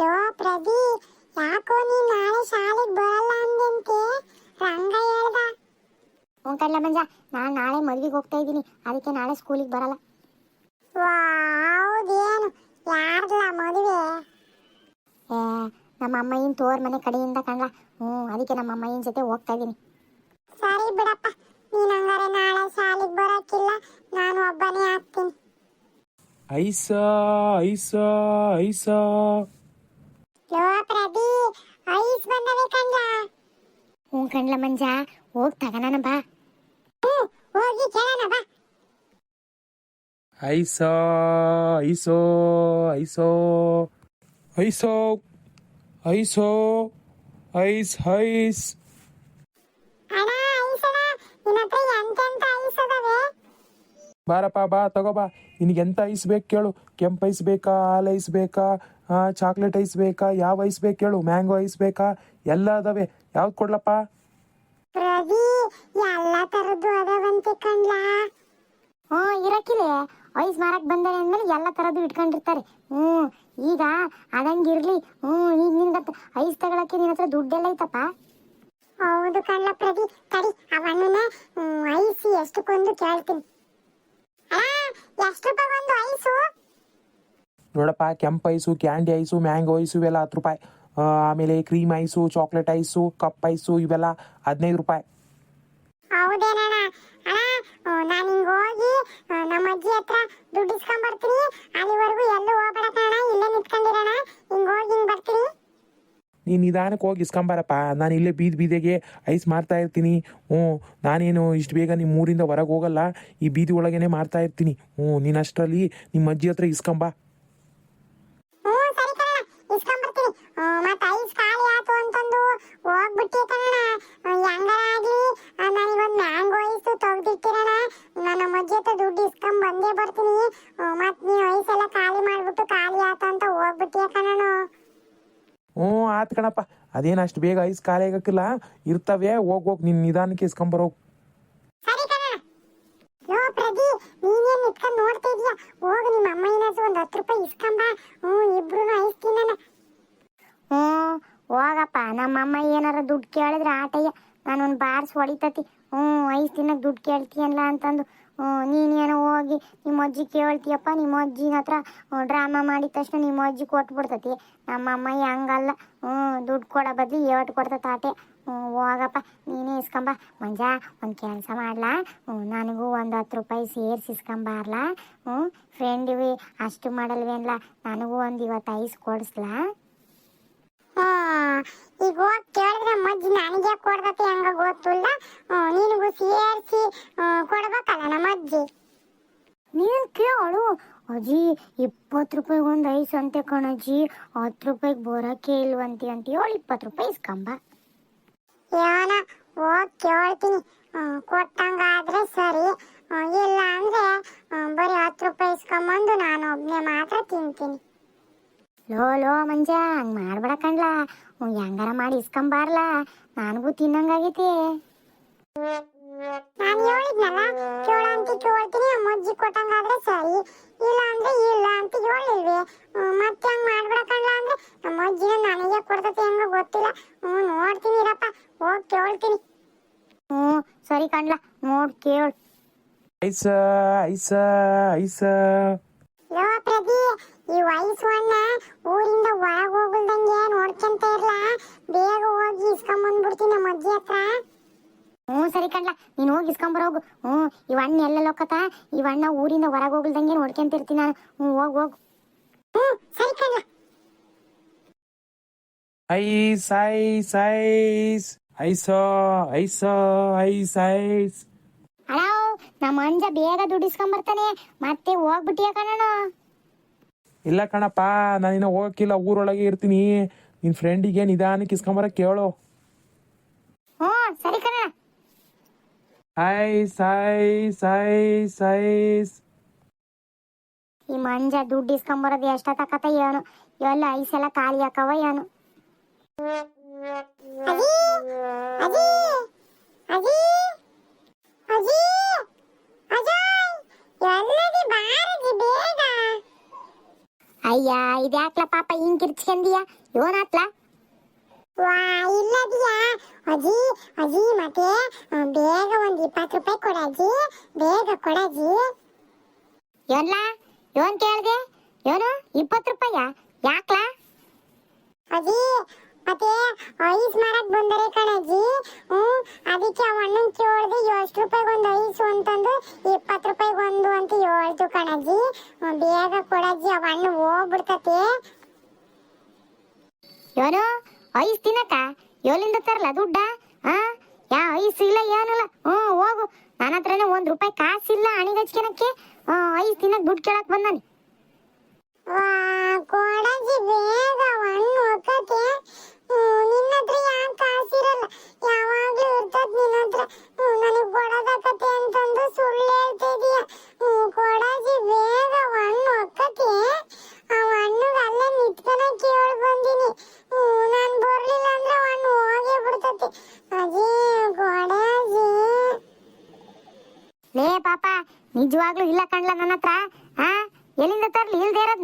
Low ಪ್ರದಿ ಯಾಕೋ ನೀ ನಾಳೆ ಶಾಲೆಗೆ ಬರಲ್ಲ ಅಂದಂತೆ ರಂಗ ಹೇಳ್ದ. ಹ್ಞೂ ಕಡ್ಲ ಮಂಜ ನಾನು ನಾಳೆ ಮದ್ವೆಗೆ ಹೋಗ್ತಾ ಇದ್ದೀನಿ. ಅದಕ್ಕೆ ನಾಳೆ ಸ್ಕೂಲಿಗೆ ಬರಲ್ಲ. ಹೌದೇನು ಯಾರ್ದಲ್ಲ ಮದುವೆ? ಏ ನಮ್ಮ ಅಮ್ಮಯ್ಯನ ತೋರ್ ಮನೆ ಕಡೆಯಿಂದ ಕಣ್ಲ ಹ್ಞೂ ಅದಕ್ಕೆ ನಮ್ಮ ಅಮ್ಮಯ್ಯನ ಜೊತೆ ಹೋಗ್ತಾ ಇದ್ದೀನಿ. ಸರಿ ಬಿಡಪ್ಪ ನೀನು ಹಂಗಾರೆ ನಾಳೆ ಶಾಲೆಗೆ ಬರಕ್ಕಿಲ್ಲ ನಾನು ಒಬ್ಬನೇ ಆಗ್ತೀನಿ. ಐಸಾ ಐಸಾ ಐಸ. ಲೋ ಪ್ರದಿ ಐಸ್ ಬಂದವೆ ಕಂಡ ಹ್ಞೂ ಕಣ್ಲ ಮಂಜ ಹೋಗಿ ತಗನನ ಬಾ. ಹ್ಞೂ ಹೋಗಿ ಕೇಳೋಣ ಬಾ. ಐಸೋ ಐಸೋ ಐಸೋ ಐಸೋ ಐಸೋ ಐಸ್ ಐಸ್. ಅಣ್ಣ ಐಸಣ ನಿನ್ನ ಹತ್ರ ಎಂತೆಂತ ಐಸ್ ಅದಾವೆ? ಬಾರಪ್ಪ ಬಾ ತಗೋ ಬಾ. ನಿನಗೆ ಎಂತ ಐಸ್ ಬೇಕು ಕೇಳು. ಕೆಂಪು ಐಸ್ ಬೇಕಾ ಹಾಲು ಐಸ್ ಬೇಕಾ? ಚಾಕ್ಲೇಟ್ ಐಸ್ ಬೇಕಾ? ಯಾವ ಐಸ್ ಬೇಕು ಹೇಳು. ಮ್ಯಾಂಗೋ ಐಸ್ ಬೇಕಾ? ಎಲ್ಲ ಅದಾವೆ. ಯಾವ್ದು ಕೊಡ್ಲಪ್ಪ? ಪ್ರದಿ ಎಲ್ಲ ತರದ್ದು ಅದಾವಂತೆ ಕಣ್ಲಾ. ಹ್ಞೂ ಇರಕ್ಕಿಲ್ಲ ಐಸ್ ಮಾರಕ್ ಬಂದರೆ ಅಂದ್ಮೇಲೆ ಎಲ್ಲ ತರದ್ದು ಇಟ್ಕೊಂಡಿರ್ತಾರೆ. ಹ್ಞೂ ಈಗ ಅದಂಗಿರ್ಲಿ. ಹ್ಞೂ ಈಗ ನಿನ್ಗೆ ಐಸ್ ತಗೊಳಕ್ಕೆ ನಿನ್ನ ಹತ್ರ ದುಡ್ಡೆಲ್ಲ ಐತಪ್ಪ. ಹೌದು ಕಣ್ಲ ಪ್ರದಿ ತಡಿ ಅವನನ್ನ ಐಸ್ ಎಷ್ಟಕ್ಕೊಂದು ಕೇಳ್ತೀನಿ. ಎಷ್ಟು ರೂಪಾಯಿ ಒಂದು ಐಸು ನೋಡಪ್ಪ ಕೆಂಪು ice candy ice mango ice ಇವೆಲ್ಲ ಹತ್ತು ರೂಪಾಯಿ. ಆಮೇಲೆ cream ice chocolate ice cup ice ಇವೆಲ್ಲ ಹದಿನೈದು ರೂಪಾಯಿ. ಹೌದೇನಣ್ಣ? ಅಣ್ಣ ನಾನು ಹಿಂಗ್ ಹೋಗಿ ನಮ್ಮ ಅಜ್ಜಿ ಹತ್ರ ದುಡ್ಡು ಇಸ್ಕೊಂಡ್ ಬರ್ತೀನಿ. ಅಲ್ಲಿವರೆಗೂ ಎಲ್ಲೂ ಹೋಗ್ಬೇಡ ಕಣ ಇಲ್ಲೇ ನಿಂತ್ಕೊಂಡಿರೋಣ. ಹಿಂಗ್ ಹೋಗಿ ಹಿಂಗ್ ಬರ್ತೀನಿ. ನೀನು ನಿಧಾನಕ್ಕೆ ಹೋಗಿ ಇಸ್ಕೊಂಬಾರಪ್ಪ ನಾನು ಇಲ್ಲೇ ಬೀದಿ ಬೀದಿಗೆ ಐಸ್ ಮಾರ್ತಾ ಇರ್ತೀನಿ. ಹ್ಞೂ ನಾನೇನು ಇಷ್ಟು ಬೇಗ ನಿಮ್ಮ ಊರಿಂದ ಹೊರಗೆ ಹೋಗಲ್ಲ. ಈ ಬೀದಿ ಒಳಗೇನೆ ಮಾರ್ತಾ ಇರ್ತೀನಿ. ಹ್ಞೂ ನೀನು ಅಷ್ಟರಲ್ಲಿ ನಿಮ್ಮ ಅಜ್ಜಿ ಹತ್ರ ಇಸ್ಕೊಂಬ ಅದೇನು ಅಷ್ಟು ಬೇಗ ಐಸ್ ಖಾಲಿ ಆಗಕ್ಕಿಲ್ಲ? ಇರ್ತವೆ, ಹೋಗ್ ಹೋಗ್ ನಿನ್ನ ನಿಧಾನಕ್ಕೆ ಇಸ್ಕೊಂಬರೋ ಸರಿ ಕಣ. ಲೋ ಪ್ರದಿ ನೀನೇನ್ ನಿತ್ಕೊಂಡ್ ನೋಡ್ತಾ ಇದೀಯ? ಹೋಗು, ನಿಮ್ಮ ಅಮ್ಮ ಹೋಗಪ್ಪ. ಏನಾರ ದುಡ್ಡು ಕೇಳಿದ್ರೆ ಆಟಯ್ಯ, ನಾನೊಂದು ಬಾರ್ಸ್ ಹೊಡಿತತಿ. ಹ್ಞೂ, ಐಸ್ ತಿನ್ನಕ್ಕೆ ದುಡ್ಡು ಕೇಳ್ತೀಯಲ್ಲ ಅಂತಂದು. ನೀನೇನೋ ಹೋಗಿ ನಿಮ್ಮ ಅಜ್ಜಿ ಕೇಳ್ತೀಯಪ್ಪ, ನಿಮ್ಮ ಅಜ್ಜಿನ ಹತ್ರ ಡ್ರಾಮಾ ಮಾಡಿದ ತಕ್ಷಣ ನಿಮ್ಮ ಅಜ್ಜಿ ಕೊಟ್ಬಿಡ್ತತಿ. ನಮ್ಮಮ್ಮ ಹಂಗಲ್ಲ. ಹ್ಞೂ, ದುಡ್ಡು ಕೊಡೋ ಬದಲು ಏಟು ಕೊಡ್ತತಿ ಆಟೆ ಹೋಗಪ್ಪ, ನೀನೇ ಇಸ್ಕೊಂಬ. ಮಂಜ, ಒಂದು ಕೆಲಸ ಮಾಡ್ಲಾ. ನನಗೂ ಒಂದು ಹತ್ತು ರೂಪಾಯಿ ಸೇರಿಸಿ ಇಸ್ಕೊಂಬಾರ್ಲಾ ಹ್ಞೂ ಫ್ರೆಂಡಿವಿ ಅಷ್ಟು ಮಾಡಲ್ವೇನ್ಲ? ನನಗೂ ಒಂದು ಇವತ್ತು ಐಸ್ ಕೊಡಿಸ್ಲಾ. ಈಗ ಹೋಗಿ ಕೇಳಿದ್ರೆ ಮಜ್ಜಿ ನನಗೆ ಕೊಡ್ತತಿ ಹಂಗ ಗೊತ್ತಿಲ್ಲ. ನಿನಗೂ ಸೇರ್ಸಿ ಕೊಡ್ಬೇಕಲ್ಲ ನಮ್ಮ ಅಜ್ಜಿ. ನೀನು ಕೇಳು. ಅಜ್ಜಿ ಇಪ್ಪತ್ತು ರೂಪಾಯಿಗೆ ಒಂದು ಐಸ್ ಅಂತೆ ಕಣಜ್ಜಿ. ಹತ್ತು ರೂಪಾಯಿಗೆ ಬರೋಕೆ ಇಲ್ವಂತೆ ಅಂತ. ಹೇಳಿ ಇಪ್ಪತ್ತು ರೂಪಾಯಿ ಇಸ್ಕೊಂಬ. ಏನ ಹೋಗಿ ಕೇಳ್ತೀನಿ. ಕೊಟ್ಟಂಗಾದ್ರೆ ಸರಿ. ಇಲ್ಲ ಅಂದ್ರೆ ಬರೀ ಹತ್ತು ರೂಪಾಯಿ ಇಸ್ಕೊಂಬಂದು ನಾನು ಒಬ್ನೇ ಮಾತ್ರ ತಿಂತೀನಿ. ಲೋ ಲೋ ಮಂಜ ಹಂಗೆ ಮಾಡ್ಬೇಡ ಕಣ್ಲ. ಹೆಂಗಾರ ಮಾಡಿ ಇಸ್ಕೊಂಬಾರ್ಲ. ನನಗೂ ತಿನ್ನಂಗಾಗೈತಿ. ನಾನು ಹೇಳಿದ್ನಲ್ಲ ಕೇಳ ಅಂತ ಕೇಳ್ತೀನಿ ನಮ್ಮ ಅಜ್ಜಿ ಕೊಟ್ಟಂಗಾದ್ರೆ ಸರಿ. ಇಲ್ಲ ಅಂದ್ರೆ ಇಲ್ಲ ಅಂತ ಹೇಳಿಲ್ವಿ ಮತ್ತೆ ಹಂಗ್ ಮಾಡ್ಬಿಡಕಲ್ಲ ಅಂದ್ರೆ ನಮ್ಮ ನನಗೆ ಕೊಡ್ತತಿ ಹೆಂಗ ಗೊತ್ತಿಲ್ಲ. ಹ್ಞೂ ನೋಡ್ತೀನಿ ಇರಪ್ಪ ಹೋಗಿ ಕೇಳ್ತೀನಿ. ಹ್ಞೂ ಸರಿ ಕಣ್ಲ ನೋಡಿ ಕೇಳು. ಐಸ ಐಸ ಐಸ. ಲೋ ಪ್ರದಿ ಈ ಅಣ್ಣ ಊರಿಂದ ಹೊರಗೆ ಹೋಗಲ್ದಂಗೆ ನೋಡ್ಕೊಂತ ಇರ್ಲ. ಬೇಗ ಹೋಗಿ ಇಸ್ಕೊಂಬಂದ್ಬಿಡ್ತೀನಿ ನಮ್ಮ ಅಜ್ಜಿ ಹತ್ರ. ಹ್ಞೂ ಸರಿ ಕಣ್ಲ, ನೀನು ಹೋಗಿ ಇಸ್ಕೊಂಬರೋಗು ಹ್ಞೂ ಇವ್ ಅಣ್ಣ ಎಲ್ಲ ಲೋಕತ ಇವ್ ಅಣ್ಣ ಊರಿಂದ ಹೊರಗೆ ಹೋಗಲ್ದಂಗೆ ನೋಡ್ಕೊಂತಿರ್ತೀನಿ ನಾನು. ಹ್ಞೂ, ಹೋಗಿ, ಹೋಗು. ಹ್ಞೂ, ಸರಿ ಕಣ್ಲ. Ice ice ice. ಐಸೋ ಐಸೋ, ಐಸ್ ಐಸ್. ನಮ್ಮ ಅಂಜ ಬೇಗ ದುಡ್ಡು ಬರ್ತಾನೆ ಮತ್ತೆ ಹೋಗ್ಬಿಟ್ಟಿಯ ಕಣ ಇಲ್ಲ ಕಣಪ್ಪ ನಾನಿನ್ನ ಹೋಗಕ್ಕಿಲ್ಲ ಊರೊಳಗೆ ಇರ್ತೀನಿ. ನಿನ್ ಫ್ರೆಂಡಿಗೆ ನಿಧಾನಕ್ಕೆ ಇಸ್ಕೊಂಬರ ಕೇಳು. ಹ್ಞೂ ಸರಿ ಕಣ ಐಸ್ ಐಸ್ ಐಸ್ ಐಸ್. ಈ ಮಂಜ ದುಡ್ಡು ಇಸ್ಕೊಂಬರೋದು ತಕತ ಏನು. ಎಲ್ಲ ಐಸ್ ಎಲ್ಲ ಖಾಲಿ ಹಾಕವ ಏನು. ಅಯ್ಯ ಇದ್ಯಾಕ್ಲ ಪಾಪ ಹಿಂಗ್ ಕಿರ್ಚ್ಕಂದಿಯ ಇವನಾತ್ಲ ವಾ ಇಲ್ಲದಿಯಾ ಅಜ್ಜಿ ಅಜ್ಜಿ ಮತ್ತೆ ಬೇಗ ಒಂದ್ ಇಪ್ಪತ್ತು ರೂಪಾಯಿ ಕೊಡಜ್ಜಿ ಬೇಗ ಕೊಡಜ್ಜಿ ಏನ್ಲಾ ಇವನ್ ಏನು ಇಪ್ಪತ್ತು ರೂಪಾಯ ಯಾಕ್ಲಾ ನಿಜವಾಗ್ಲೂ ಇಲ್ಲ ಕಣ್ಲ ನನ್ನ ಹತ್ರ ಎಲ್ಲಿಂದ ತರ್ಲಿ? ಇಲ್ದೇ ಇರೋ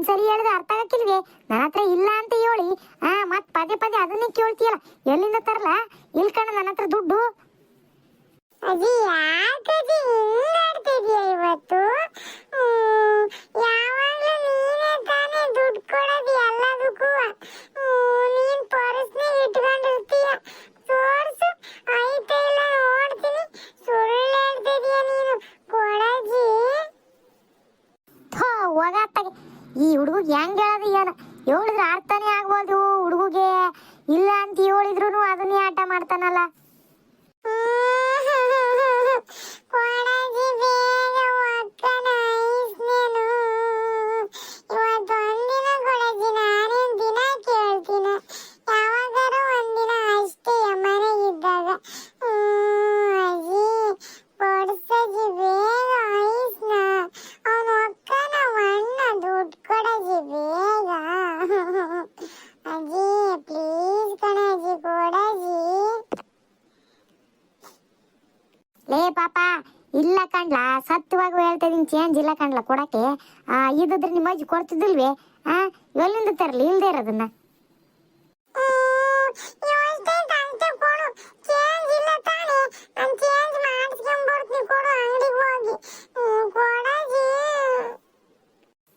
ಸರಿ ಹೇಳ್ದ ಬಂದಿಲ್ಲ ಕಾಣ್ಲ ಕೊಡಕ್ಕೆ? ಇದ್ರೆ ನಿಮ್ಮ ಅಜ್ಜಿ ಕೊಡ್ತಿದ್ದಿಲ್ವೇ? ಆ ಎಲ್ಲಿಂದ ತರಲಿ? ಇಲ್ದೇ ಇರೋದನ್ನ.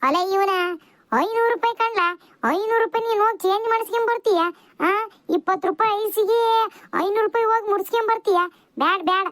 ಅಲೆ ಇವನ ಐನೂರು ರೂಪಾಯಿ ಕಾಣ್ಲ? ಐನೂರು ರೂಪಾಯಿ ನೀನು ಹೋಗಿ ಚೇಂಜ್ ಮಾಡಿಸ್ಕೊಂಡ್ ಬರ್ತೀಯಾ ಆ ಇಪ್ಪತ್ತು ರೂಪಾಯಿ ಐಸಿಗೆ ಐನೂರು ರೂಪಾಯಿ ಹೋಗಿ ಮುಡ್ಸ್ಕೊಂಡ್ ಬ್ಯಾಡ ಬ್ಯಾಡ್. ಬ್ಯಾಡ್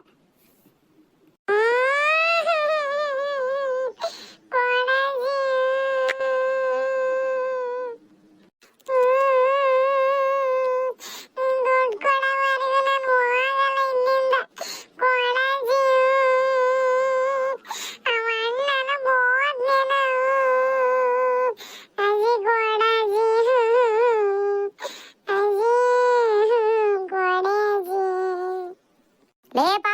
ーバ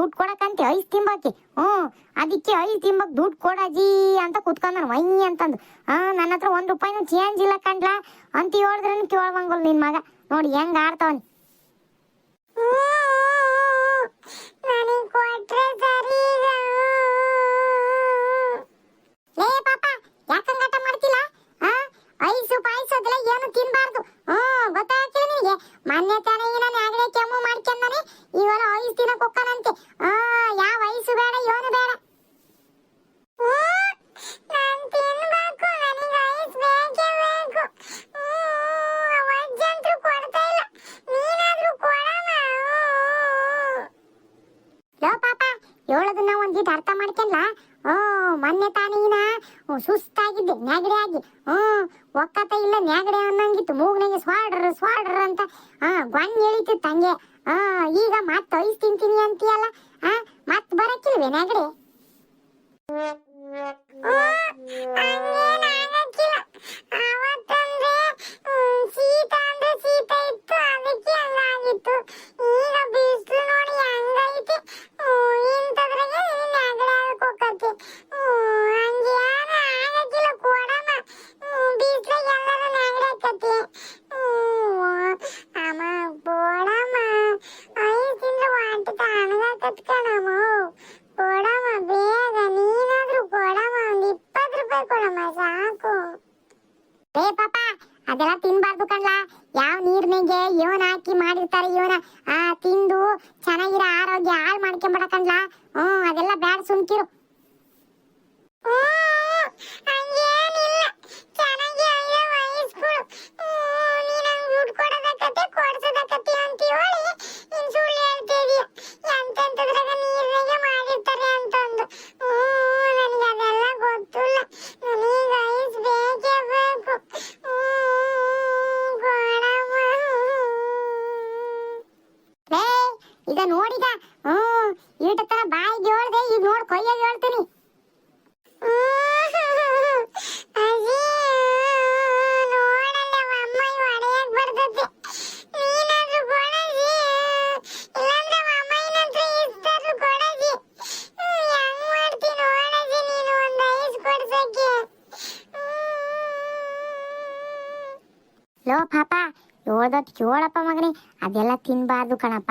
ದುಡ್ಡು ಕೊಡಕಂತೆ ಐಸ್ ತಿಂಬಾಕಿ. ಹ್ಞೂ ಅದಕ್ಕೆ ಐಸ್ ತಿಂಬಕ್ ದುಡ್ಡು ಕೊಡಾಜಿ ಅಂತ ಕುತ್ಕೊಂಡನು ವೈ ಅಂತಂದು. ಹಾಂ ನನ್ನ ಹತ್ರ ಒಂದು ರೂಪಾಯಿನೂ ಚೇಂಜ್ ಇಲ್ಲ ಕಂಡ್ಲ. ಅಂತ ಹೇಳಿದ್ರೂ ಕೇಳ್ಬಂಗಲ್ ನಿನ್ ಮಗ. ನೋಡಿ, ಹೆಂಗೆ ಆಡ್ತಾವನಿ. ಈಗ ಮತ್ ಐಸ್ ತಿಂತೀನಿ ಅಂತೀಯಲ್ಲ? ಆ ಮತ್ ಬರಕ್ಕಿಲ್ವೇ ನೆಗಡಿ ಅವತ್ತಂದ್ರೆ ಸೀತ Adelante. ಈಗ ನೋಡಿದ? ಹ್ಮ್ ಇಟ ತರ ಬಾಯಿ ಹೇಳ್ದೆ, ಈಗ ನೋಡ್ ಕೊಯ್ಯಾಗ ಹೇಳ್ತೀನಿ. ಲೋ, ಪಾಪ ಹೇಳ್ದೊತ್ತು ಕೇಳಪ್ಪ ಮಗನಿ, ಅದೆಲ್ಲ ತಿನ್ಬಾರ್ದು ಕಣಪ್ಪ.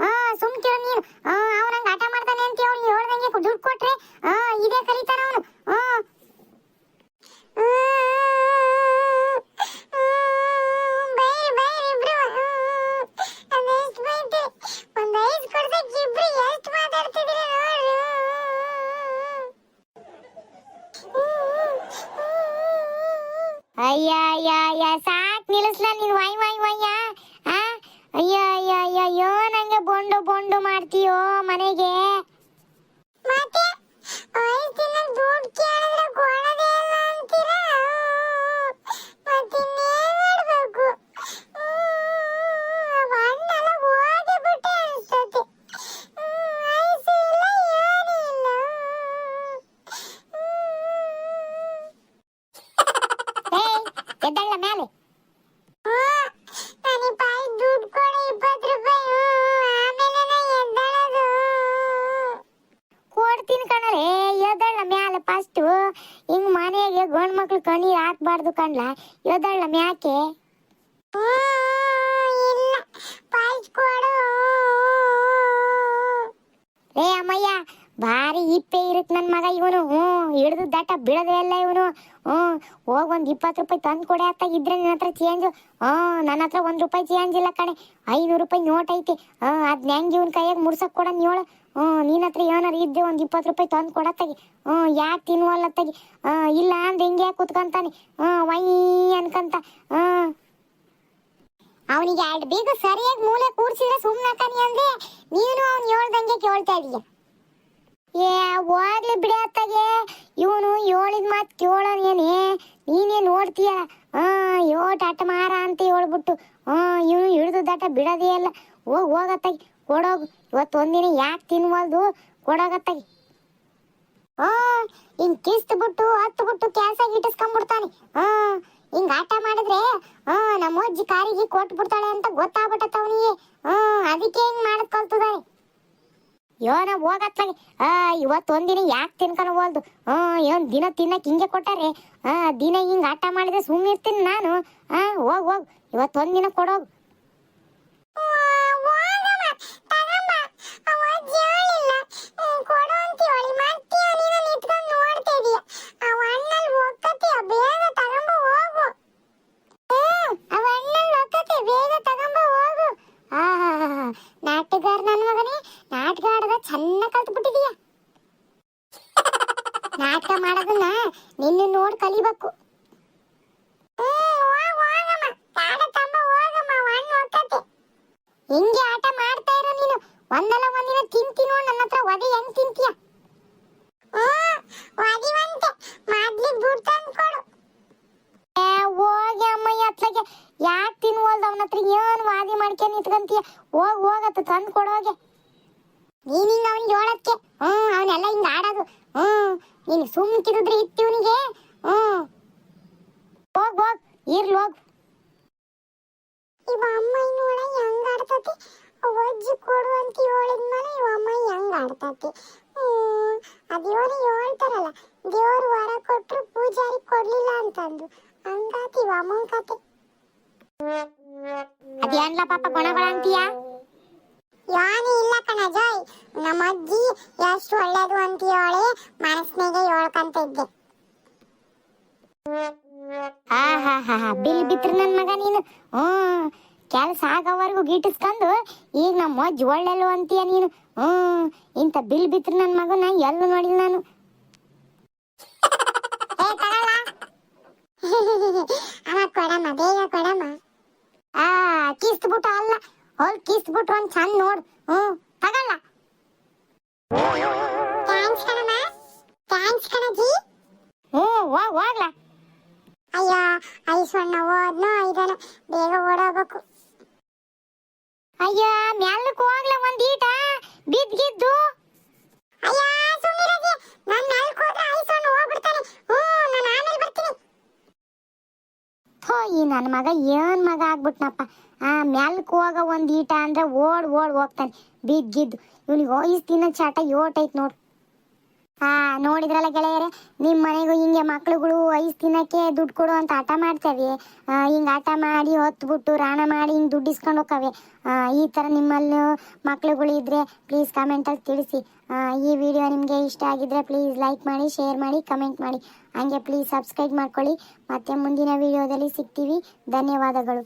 ಆ ಅದು ಕಣ್ಲ? ಯೋದಳ್ಳ ಮ್ಯಾಕೆ? ಏ ಅಮ್ಮಯ್ಯ ಭಾರಿ ಇಪ್ಪೆ ಇರುತ್ತೆ ನನ್ನ ಮಗ ಇವನು. ಹ್ಞೂ, ಹಿಡಿದು ದಟ್ಟ ಬೀಳದೇ ಇಲ್ಲ ಇವನು. ಹ್ಞೂ, ಹೋಗಿ ಒಂದು ಇಪ್ಪತ್ತು ರೂಪಾಯಿ ತಂದು ಕೊಡೆ ಅಂತ ಇದ್ರೆ ನನ್ನ ಹತ್ರ ಚೇಂಜ್ ಹ್ಞೂ, ನನ್ನ ಹತ್ರ ಒಂದು ರೂಪಾಯಿ ಚೇಂಜ್ ಇಲ್ಲ ಕಣೆ. ಐನೂರು ರೂಪಾಯಿ ನೋಟ್ ಐತಿ. ಹ್ಞೂ ಅದು ಹೆಂಗೆ ಇವನ ಕೈಯಾಗ ಮುಡ್ಸಕ್ಕೆ ಕೊಡೋಣ ಹೇಳು ಹ್ಞೂ ನಿನ್ನ ಹತ್ರ ಏನಾರು ಇದ್ದೆ ಒಂದು ಇಪ್ಪತ್ತು ರೂಪಾಯಿ ತಂದು ಕೊಡತ್ತಾಗಿ ಹ್ಞೂ, ಯಾಕೆ ತಿನ್ನುವಲ್ಲ ತಗಿ ಹ್ಞೂ, ಇಲ್ಲ ಅಂದ್ರೆ ಹೆಂಗೆ ಯಾಕೆ ಕೂತ್ಕೊಂತಾನೆ? ಹ್ಞೂ, ವೈ ಅನ್ಕಂತ. ಹ್ಞೂ. ಅವನಿಗೆ ಎರಡು ಬೀಗ ಸರಿಯಾಗಿ ಮೂಲೆ ಕೂರಿಸಿದ್ರೆ ಸುಮ್ಮನೆ ಅಂದ್ರೆ ನೀನು ಅವ್ನು ಹೇಳ್ದಂಗೆ ಕೇಳ್ತಾ ಇದೀಯ. ಏ ಹೋಗ್ಲಿ ಬಿಡಿ ಅತ್ತಗೆ. ಇವನು ಹೇಳಿದ ಮಾತು ಕೇಳೋನೇನೆ ನೀನೇ ನೋಡ್ತೀಯ? ಹಾ ಯೋ ಟಾಟ ಮಾರ ಅಂತ ಹೇಳ್ಬಿಟ್ಟು, ಹಾ, ಇವನು ಹಿಡಿದು ದಾಟ ಬಿಡೋದೇ ಇಲ್ಲ. ಹೋಗಿ ಹೋಗತ್ತಾಗಿ ಕೊಡೋಗು. ಇವತ್ತು ಒಂದಿನ ಯಾಕೆ ತಿನ್ವಲ್ದು? ಕೊಡೋಗತ್ತಾಗಿ ಹಾ, ಹಿಂಗ್ ಕಿಸ್ತ್ ಬಿಟ್ಟು ಹತ್ತು ಬಿಟ್ಟು ಕ್ಯಾಸಾಗಿ ಇಟ್ಟಿಸ್ಕೊಂಡ್ಬಿಡ್ತಾನೆ ಹಾ, ಹಿಂಗ್ ಆಟ ಮಾಡಿದ್ರೆ, ಹಾ ನಮ್ಮ ಅಜ್ಜಿ ಕಾರಿಗೆ ಕೊಟ್ಬಿಡ್ತಾಳೆ ಅಂತ ಗೊತ್ತಾಗ್ಬಿಟ್ಟವನಿಗೆ ಹಾ, ಅದಕ್ಕೆ ಹಿಂಗ್ ಮಾಡದ್ ಕಲ್ತದಾನೆ. ಯೋನ ಹೋಗತ್ಲಾಗೆ ಆ ಇವತ್ತು ಒಂದಿನ ಯಾಕೆ ತಿನ್ಕೊಂಡು ಹೋಲ್ದು ಹಾ ಏನು ದಿನ ತಿನ್ನಕ್ ಹಿಂಗೆ ಕೊಟ್ಟಾರೆ? ಆ, ದಿನ ಹಿಂಗ್ ಆಟ ಮಾಡಿದ್ರೆ ಸುಮ್ಮನೆ ಇರ್ತೀನಿ ನಾನು. ಆ, ಹೋಗ್ ಹೋಗ್. ಇವತ್ತು ಒಂದಿನ ಕೊಡೋಗ್ ನಾಟಗಾರ ನನ್ನ ಮಗನೇ ನಾಟಕ ಆಡದ ಚೆನ್ನಾಗಿ ಕಲ್ತು ಬಿಟ್ಟಿದೀಯ ನಾಟಕ ಮಾಡೋದನ್ನ ನಿನ್ನ ನೋಡಿ ಕಲಿಬೇಕು ಹಿಂಗೆ ಆಟ ಮಾಡ್ತಾ ಇರೋ ನೀನು ಒಂದಲ್ಲ ಒಂದಿನ ತಿಂತೀನೋ ನನ್ನ ಹತ್ರ ಒದೆ ಹೆಂಗ್ ತಿಂತೀಯ ಏ, ಹೋಗಿ ಅಮ್ಮಯ್ಯ ಅತ್ಲಾಗೆ ಯಾಕೆ ತಿನ್ವಲ್ದು ಅವನ ಹತ್ರ ಏನ್ ವಾದಿ ಮಾಡ್ಕೊಂಡು ನಿಂತ್ಕಂತೀಯ ಹೋಗ್ ಹೋಗತ್ತ ತಂದು ಕೊಡೋಗೆ ನೀನ್ ಹಿಂಗ ಅವನಿಗೆ ಹೇಳಕ್ಕೆ ಹ್ಮ್ ಅವನೆಲ್ಲ ಹಿಂಗ ಆಡೋದು ಹ್ಮ್ ನೀನು ಸುಮ್ಕಿದ್ರೆ ಇತ್ತಿವನಿಗೆ ಹ್ಮ್ ಹೋಗ್ ಹೋಗ್ ಇರ್ಲಿ ಹೋಗ್ ಇವ ಅಮ್ಮ ನೋಡ ಹೆಂಗ್ ಆಡ್ತತಿ ಅಜ್ಜಿ ಕೊಡು ಅಂತ ಹೇಳಿದ್ಮೇಲೆ ಇವ ಅಮ್ಮ ಆಡ್ತತಿ ಹ್ಮ್ ಅದೇವನು ಹೇಳ್ತಾರಲ್ಲ, ದೇವ್ರು ವರ ಕೊಟ್ರು ಪೂಜಾರಿ ಕೊಡ್ಲಿಲ್ಲ ಅಂತಂದು. ಹಂಗಾತಿ ಇವ ಅಮ್ಮನ್ ಕತೆ ಅದೇನ್ಲ ಪಾಪ ಗುಣಗಳ ಅಂತೀಯ? ಯಾನು ಇಲ್ಲ ಕಣ ಜಾಯ್. ನಮ್ಮ ಅಜ್ಜಿ ಎಷ್ಟು ಒಳ್ಳೇದು ಅಂತ ಹೇಳಿ ಮನಸ್ಸಿನಾಗೆ ಹೇಳ್ಕಂತ ಇದ್ದೆ. ಆ, ಹಾ ಹಾ ಹಾ, ಬಿಲ್ ಬಿತ್ರ ನನ್ ಮಗ ನೀನು. ಹ್ಮ್. ಕೆಲ್ಸ ಆಗೋವರೆಗೂ ಗೀಟಿಸ್ಕೊಂಡು ಈಗ ನಮ್ಮ ಅಜ್ಜಿ ಒಳ್ಳೆಲ್ಲು ಅಂತೀಯ ನೀನು? ಹ್ಮ್ ಇಂಥ ಬಿಲ್ ಬಿತ್ರಿ ನನ್ನ ಮಗನ ಎಲ್ಲೂ ನೋಡಿಲ್ಲ ನಾನು. ಅಮ್ಮ ಕೊಡಮ್ಮ ಬೇಗ ಕೊಡಮ್ಮ ಆ ಕಿಸ್ತ್ಬಿಟ್ಟು ಅಲ್ಲ ಹೊಲ್ ಕಿಸ್ತ್ಬಿಟ್ರು ಒಂದು ಚಂದ ನೋಡು. ಹ್ಞೂ ತಗಲ್ಲ ಥ್ಯಾಂಕ್ಸ್ ಕಣಮ್ಮ. ಥ್ಯಾಂಕ್ಸ್ ಕಣಜಿ. ಹ್ಞೂ ಹೋಗ್ ಹೋಗ್ಲ. ಅಯ್ಯೋ ಅಣ್ಣ ಓದ್ನೋ ಇದನ್ನ ಬೇಗ ಓಡೋಗ್ಬೇಕು. ಅಯ್ಯ ಮ್ಯಾಲ ಹೋಗ್ಲ ಒಂದ್ ಈಟ. ಬಿದ್ಗಿದ್ದು ಅಯ್ಯ ಸುಮ್ನಿರಜಿ ನಾನು ನಾಲ್ಕು ಹೋದ್ರೆ ಐಸಣ್ಣ ಹೋಗ್ಬಿಡ್ತಾನೆ. ಹ್ಞೂ, ನಾನು ಆಮೇಲೆ ಬರ್ತೀನಿ. ಥೋ, ಈ ನನ್ನ ಮಗ ಏನ್ ಮಗ ಆಗ್ಬಿಟ್ನಪ್ಪ. ಆ ಮ್ಯಾಲ ಹೋಗ ಒಂದ್ ಈಟ ಅಂದ್ರೆ ಓಡ್ ಓಡ್ ಹೋಗ್ತಾನೆ. ಬಿದ್ಗಿದ್ದು ಇವ್ನಿಗೆ ವಯಸ್ಸು ತಿನ್ನೋ ಚಾಟ ಯೋಟೈತ್ ನೋಡ್. ಆ ನೋಡಿದ್ರಲ್ಲ ಗೆಳೆಯರೆ ನಿಮ್ಮ ಮನೆಗೂ ಹಿಂಗೆ ಮಕ್ಳುಗಳು ಐಸ್ ತಿನ್ನಕ್ಕೆ ದುಡ್ಡು ಕೊಡು ಅಂತ ಆಟ ಮಾಡ್ತವೆ. ಹಿಂಗೆ ಆಟ ಮಾಡಿ ಹೊತ್ಬಿಟ್ಟು ರಾಣ ಮಾಡಿ ಹಿಂಗ್ ದುಡ್ಡು ಇಸ್ಕೊಂಡು ಹೋಗ್ತವೆ ಈ ಥರ ನಿಮ್ಮಲ್ಲಿ ಮಕ್ಳುಗಳು ಇದ್ರೆ ಪ್ಲೀಸ್ ಕಮೆಂಟಲ್ಲಿ ತಿಳಿಸಿ. ಈ ವಿಡಿಯೋ ನಿಮಗೆ ಇಷ್ಟ ಆಗಿದ್ರೆ ಪ್ಲೀಸ್ ಲೈಕ್ ಮಾಡಿ ಶೇರ್ ಮಾಡಿ ಕಮೆಂಟ್ ಮಾಡಿ. ಹಂಗೆ ಪ್ಲೀಸ್ ಸಬ್ಸ್ಕ್ರೈಬ್ ಮಾಡ್ಕೊಳ್ಳಿ. ಮತ್ತೆ ಮುಂದಿನ ವಿಡಿಯೋದಲ್ಲಿ ಸಿಗ್ತೀವಿ. ಧನ್ಯವಾದಗಳು.